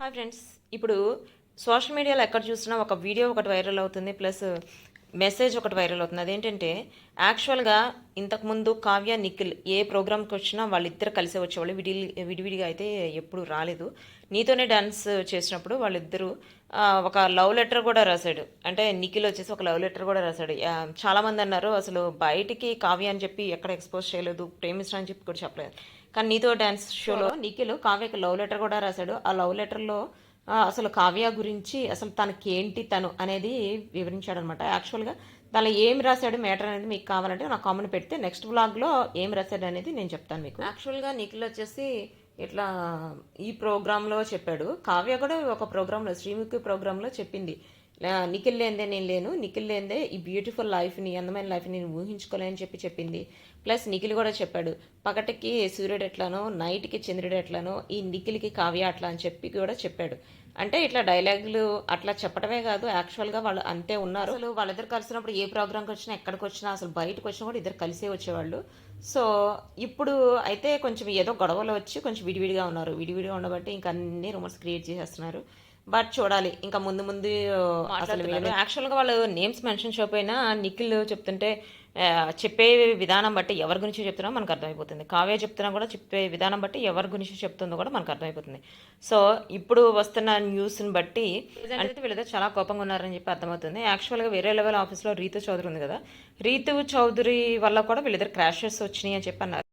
Hi friends ఇప్పుడు social మీడియాలో ఎక్కడ చూసినా ఒక వీడియో ఒకటి వైరల్ అవుతుంది ప్లస్ మెసేజ్ ఒకటి వైరల్ అవుతుంది. అదేంటంటే యాక్చువల్గా ఇంతకుముందు కావ్య నిఖిల్ ఏ ప్రోగ్రామ్కి వచ్చినా వాళ్ళిద్దరు కలిసే వచ్చేవాళ్ళు. విడి విడివిడిగా అయితే ఎప్పుడు రాలేదు. నీతోనే డాన్స్ చేసినప్పుడు వాళ్ళిద్దరూ ఒక లవ్ లెటర్ కూడా రాశాడు. అంటే నిఖిల్ వచ్చేసి ఒక లవ్ లెటర్ కూడా రాశాడు. చాలామంది అన్నారు అసలు బయటికి కావ్య అని చెప్పి ఎక్కడ ఎక్స్పోజ్ చేయలేదు ప్రేమించడం అని చెప్పి కూడా చెప్పలేదు. కానీ నీతో డాన్స్ షోలో నిఖిల్ కావ్యకి లవ్ లెటర్ కూడా రాశాడు. ఆ లవ్ లెటర్లో అసలు కావ్య గురించి అసలు తనకి ఏంటి తను అనేది వివరించాడనమాట. యాక్చువల్గా దానిలో ఏం రాశాడు మ్యాటర్ అనేది మీకు కావాలంటే నాకు కామెంట్ పెడితే నెక్స్ట్ బ్లాగ్లో ఏం రాశాడు అనేది నేను చెప్తాను మీకు. యాక్చువల్గా నిఖిల్ వచ్చేసి ఇట్లా ఈ ప్రోగ్రాంలో చెప్పాడు. కావ్య కూడా ఒక ప్రోగ్రాంలో శ్రీముఖి ప్రోగ్రాంలో చెప్పింది. నిఖిల్ లేనిదే నేను లేను. నిఖిల్ లేనిదే ఈ బ్యూటిఫుల్ లైఫ్ని అందమైన లైఫ్ని నేను ఊహించుకోలేని చెప్పి చెప్పింది. ప్లస్ నిఖిల్ కూడా చెప్పాడు పగటికి సూర్యుడు ఎట్లానో నైట్కి చంద్రుడు ఎట్లానో ఈ నిఖిల్కి కావ్య అట్లా అని చెప్పి కూడా చెప్పాడు. అంటే ఇట్లా డైలాగులు అట్లా చెప్పడమే కాదు యాక్చువల్గా వాళ్ళు అంతే ఉన్నారు. అసలు వాళ్ళిద్దరు కలిసినప్పుడు ఏ ప్రోగ్రామ్కి వచ్చినా ఎక్కడికి వచ్చినా అసలు బయటకు వచ్చినా కూడా ఇద్దరు కలిసే వచ్చేవాళ్ళు. సో ఇప్పుడు అయితే కొంచెం ఏదో గొడవలు వచ్చి కొంచెం విడివిడిగా ఉన్నారు. విడివిడిగా ఉండబట్టి ఇంకా అన్ని రూమర్స్ క్రియేట్ చేసేస్తున్నారు. బట్ చూడాలి. ఇంకా ముందు ముందు అసలు వీళ్ళు యాక్చువల్గా వాళ్ళు నేమ్స్ మెన్షన్ చేయకపోయినా నిఖిల్ చెప్తుంటే చెప్పే విధానం బట్టి ఎవరి గురించి చెప్తున్నా మనకు అర్థమైపోతుంది. కావ్య చెప్తున్నా కూడా చెప్పే విధానం బట్టి ఎవరి గురించి చెప్తుందో కూడా మనకు అర్థమైపోతుంది. సో ఇప్పుడు వస్తున్న న్యూస్ని బట్టి అంటే వీళ్ళిద్దరు చాలా కోపంగా ఉన్నారని చెప్పి అర్థమవుతుంది. యాక్చువల్గా వేరే లెవెల్ ఆఫీస్లో రీతు చౌదరి ఉంది కదా. రీతు చౌదరి వల్ల కూడా వీళ్ళిద్దరు క్రాషెస్ వచ్చినాయి అని చెప్పి అన్నారు.